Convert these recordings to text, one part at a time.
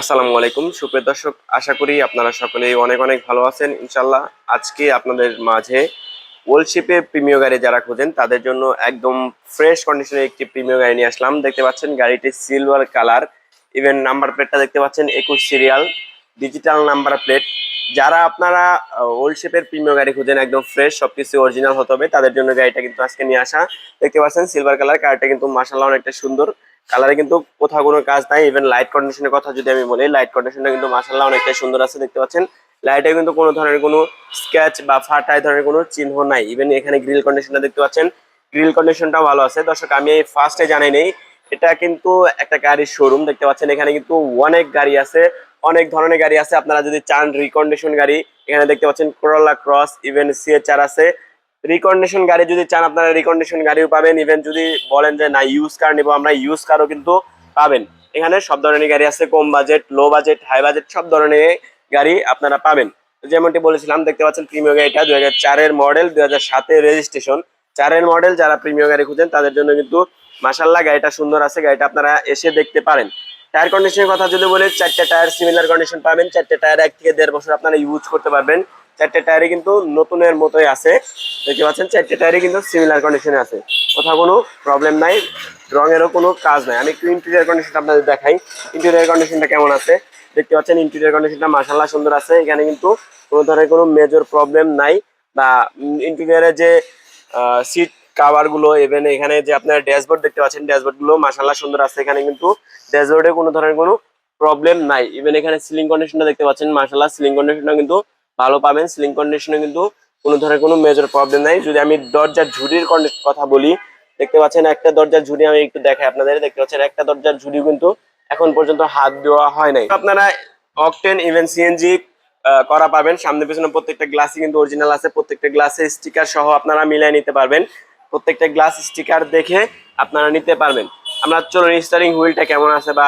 আসসালামু আলাইকুম। সুপ্রিয় দর্শক, আশা করি আপনারা সকলেই অনেক অনেক ভালো আছেন ইনশাল্লাহ আজকে আপনাদের মাঝে ওলশিপে প্রিমিয় গাড়ি যারা খোঁজেন, তাদের জন্য একদম ফ্রেশ কন্ডিশনে একটি প্রিমিয় গাড়ি নিয়ে আসলাম। দেখতে পাচ্ছেন গাড়িটি সিলভার কালার ইভেন নাম্বার প্লেটটা দেখতে পাচ্ছেন, একুশ সিরিয়াল ডিজিটাল নাম্বার প্লেট যারা আপনারা ওল্ড শেপের প্রিমিয় গাড়ি খুঁজেন, একদম ফ্রেশ সবকিছু অরিজিনাল হতে হবে, তাদের জন্য গাড়িটা কিন্তু আজকে নিয়ে আসা। দেখতে পাচ্ছেন সিলভার কালার গাড়িটা কিন্তু মাসাল্লাহ অনেকটা সুন্দর। কালারে কিন্তু কোথাও কোনো কাজ নাই ইভেন লাইট কন্ডিশনের কথা যদি আমি বলি লাইট কন্ডিশনটা কিন্তু মাসাল্লাহ অনেকটাই সুন্দর আছে, দেখতে পাচ্ছেন? লাইটে কিন্তু কোনো ধরনের কোনো স্ক্যাচ বা ফাটা ধরনের কোনো চিহ্ন নাই ইভেন এখানে গ্রিল কন্ডিশনটা দেখতে পাচ্ছেন? গ্রিল কন্ডিশনটাও ভালো আছে। দর্শক, আমি এই ফার্স্টে জানাই নেই, এটা কিন্তু একটা গাড়ির শোরুম দেখতে পাচ্ছেন? এখানে কিন্তু অনেক গাড়ি আছে, অনেক ধরনের গাড়ি আছে। আপনারা যদি চান রিকন্ডিশন গাড়ি, এখানে দেখতে পাচ্ছেন করোলা ক্রস ইভেন সিএচআর আছে। রিকন্ডিশন গাড়ি যদি চান, আপনারা রিকন্ডিশন গাড়িও পাবেন। ইভেন যদি বলেন যে, না ইউজ কার নেব, আমরা ইউজ কারও কিন্তু পাবেন। এখানে সব ধরনের গাড়ি আছে, কম budget low budget high budget সব ধরনের গাড়ি আপনারা পাবেন। যেমনটি বলেছিলাম, দেখতে পাচ্ছেন প্রিমিয় গাড়িটা দুই হাজার চারের মডেল দুই হাজার সাতের রেজিস্ট্রেশন চারের মডেল যারা প্রিমিয় গাড়ি খুঁজেন, তাদের জন্য কিন্তু মাসাল্লাহ গাড়িটা সুন্দর আছে, গাড়িটা আপনারা এসে দেখতে পারেন। টায়ার কন্ডিশনের কথা যদি বলি, চারটে টায়ার সিমিলার কন্ডিশন পাবেন। চারটে টায়ার এক থেকে দেড় বছর আপনারা ইউজ করতে পারবেন। চারটে টায়ারে কিন্তু নতুনের মতোই আছে। দেখতে পাচ্ছেন, চারটে টায়ারে কিন্তু সিমিলার কন্ডিশনে আছে। কোথাও কোনো প্রবলেম নাই, রঙেরও কোনো কাজ নাই। আমি একটু ইন্টেরিয়ার কন্ডিশনটা আপনাদের দেখাই। ইন্টেরিয়ার কন্ডিশনটা কেমন আছে? দেখতে পাচ্ছেন ইন্টেরিয়ার কন্ডিশনটা মাসাল্লাহ সুন্দর আছে। এখানে কিন্তু কোনো ধরনের কোনো মেজর প্রবলেম নাই। বা ইন্টেরিয়ারের যে সিট কাভারগুলো ইভেন এখানে যে আপনার ড্যাশবোর্ড দেখতে পাচ্ছেন ড্যাশবোর্ডগুলো মাসাল্লাহ সুন্দর আছে। এখানে কিন্তু ড্যাশবোর্ডে কোনো ধরনের কোনো প্রবলেম নাই। ইভেন এখানে সিলিং কন্ডিশনটা দেখতে পাচ্ছেন মাসাল্লাহ সিলিং কন্ডিশনটা কিন্তু ভালো পাবেন সিলিং কন্ডিশনে কিন্তু কোনো ধরনের কোনো মেজর প্রবলেম নাই। যদি আমি দরজার ঝুড়ির কথা বলি, দেখতে পাচ্ছেন একটা দরজার ঝুড়ি আমি একটু দেখাই আপনাদের। দেখতে পাচ্ছেন একটা দরজার ঝুড়ি কিন্তু এখন পর্যন্ত হাত দেওয়া হয় নাই। আপনারা অকটেন ইভেন সিএনজি করা পাবেন। সামনে পেছনে প্রত্যেকটা গ্লাসই কিন্তু অরিজিনাল আছে। প্রত্যেকটা গ্লাসে স্টিকার সহ আপনারা মিলাই নিতে পারবেন। প্রত্যেকটা গ্লাস স্টিকার দেখে আপনারা নিতে পারবেন। আমরা চলুন স্টারিং হুইলটা কেমন আছে বা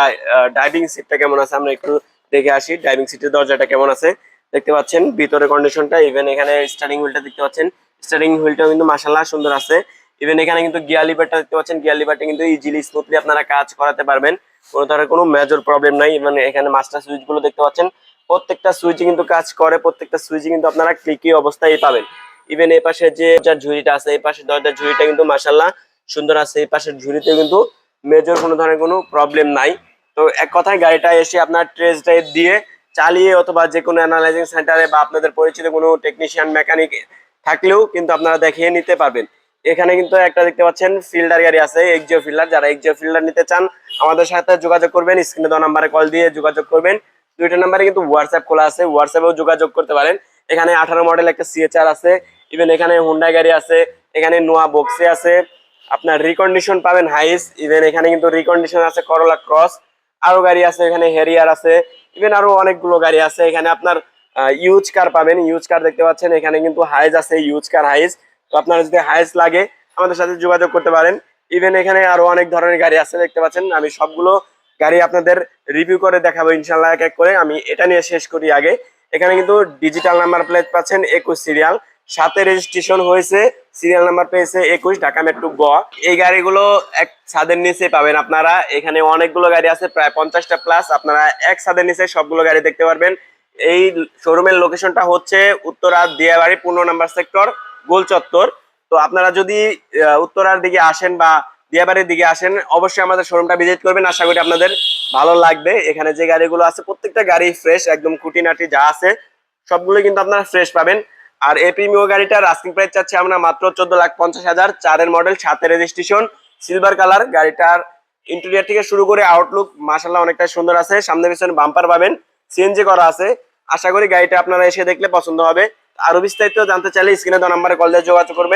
ড্রাইভিং সিটটা কেমন আছে? আমরা একটু দেখে আসি। ড্রাইভিং সিটের দরজাটা কেমন আছে? দেখতে পাচ্ছেন ভিতরে কন্ডিশনটা ইভেন এখানে স্টারিং হুইলটা দেখতে পাচ্ছেন। স্টারিং হুইলটাও কিন্তু মাসাল্লাহ সুন্দর আছে। ইভেন এখানে কিন্তু গিয়ার লিভারটা দেখতে পাচ্ছেন গিয়ার লিভারটা কিন্তু ইজিলি স্মুথলি আপনারা কাজ করাতে পারবেন। কোনো ধরনের কোনো মেজর প্রবলেম নাই। ইভেন এখানে মাস্টার সুইচগুলো দেখতে পাচ্ছেন। প্রত্যেকটা সুইচে কিন্তু কাজ করে, প্রত্যেকটা সুইচে কিন্তু আপনারা ক্লিকি অবস্থায় পাবেন। ইভেন এই পাশে যে ঝুড়িটা আছে, এই পাশে দরজার ঝুড়িটা কিন্তু মাসাল্লাহ সুন্দর আছে। এই পাশের ঝুড়িতে কিন্তু মেজর কোনো ধরনের কোনো প্রবলেম নাই। তো এক কথায় গাড়িটা এসে আপনার ট্রেস ড্রাইভ দিয়ে চালিয়ে অথবা যে কোনো অ্যানালাইজিং সেন্টারে বা আপনাদের পরিচিত কোনো টেকনিশিয়ান মেকানিক থাকলেও কিন্তু আপনারা দেখিয়ে নিতে পারবেন। এখানে কিন্তু একটা দেখতে পাচ্ছেন ফিল্ডার গাড়ি আছে এক্সিও ফিল্ডার যারা এক্সিও ফিল্ডার নিতে চান, আমাদের সাথে যোগাযোগ করবেন স্ক্রিনে দেওয়া নাম্বারে কল দিয়ে যোগাযোগ করবেন। দুইটা নাম্বারে কিন্তু হোয়াটসঅ্যাপ খোলা আছে হোয়াটসঅ্যাপেও যোগাযোগ করতে পারেন। এখানে আঠারো মডেল একটা সিএচআর আছে ইভেন এখানে হুন্ডা গাড়ি আছে, এখানে নোয়া বক্সে আছে। আপনার রিকন্ডিশন পাবেন হাইস ইভেন এখানে কিন্তু রিকন্ডিশন আছে করলা ক্রস আরও গাড়ি আছে, এখানে হেরিয়ার আছে। ইভেন আরও অনেকগুলো গাড়ি আছে, এখানে আপনার ইউজ কার পাবেন। ইউজ কার দেখতে পাচ্ছেন, এখানে কিন্তু হাইজ আছে ইউজ কার হাইজ তো আপনার যদি হাইজ লাগে, আমাদের সাথে যোগাযোগ করতে পারেন। ইভেন এখানে আরও অনেক ধরনের গাড়ি আছে, দেখতে পাচ্ছেন। আমি সবগুলো গাড়ি আপনাদের রিভিউ করে দেখাবো ইনশাল্লাহ এক এক করে। আমি এটা নিয়ে শেষ করি আগে। এখানে কিন্তু ডিজিটাল নাম্বার প্লেট পাচ্ছেন, একুশ সিরিয়াল সাথে রেজিস্ট্রেশন হয়েছে সিরিয়াল নাম্বার পেয়েছে একুশ, ঢাকা মেট্রো গ। এই গাড়িগুলো এক ছাদের নিচে পাবেন আপনারা। এখানে অনেকগুলো গাড়ি আছে, প্রায় পঞ্চাশটা প্লাস আপনারা এক ছাদের নিচে সবগুলো গাড়ি দেখতে পারবেন। এই শোরুমের লোকেশনটা হচ্ছে উত্তরা দিয়াবাড়ি, পনেরো নাম্বার সেক্টর গোল চত্বর। তো আপনারা যদি উত্তরার দিকে আসেন বা দিয়াবাড়ির দিকে আসেন, অবশ্যই আমাদের শোরুমটা ভিজিট করবেন। আশা করি আপনাদের ভালো লাগবে। এখানে যে গাড়িগুলো আছে, প্রত্যেকটা গাড়ি ফ্রেশ একদম খুঁটিনাটি যা আছে সবগুলো কিন্তু আপনারা ফ্রেশ পাবেন। আর এই প্রিমিও গাড়িটার আস্কিং প্রাইস চাচ্ছি আমরা মাত্র চোদ্দ লাখ পঞ্চাশ হাজার। চারের মডেল সাতের রেজিস্ট্রেশন সিলভার কালার গাড়িটার ইন্টেরিয়ার থেকে শুরু করে আউটলুক মাসাল্লাহ অনেকটা সুন্দর আছে। সামনে পিছনে বাম্পার পাবেন। সিএনজি করা আছে। আশা করি গাড়িটা আপনারা এসে দেখলে পছন্দ হবে। আরও বিস্তারিত জানতে চাইলে স্ক্রিনে দেওয়া নাম্বারে কল দিয়ে যোগাযোগ করবেন।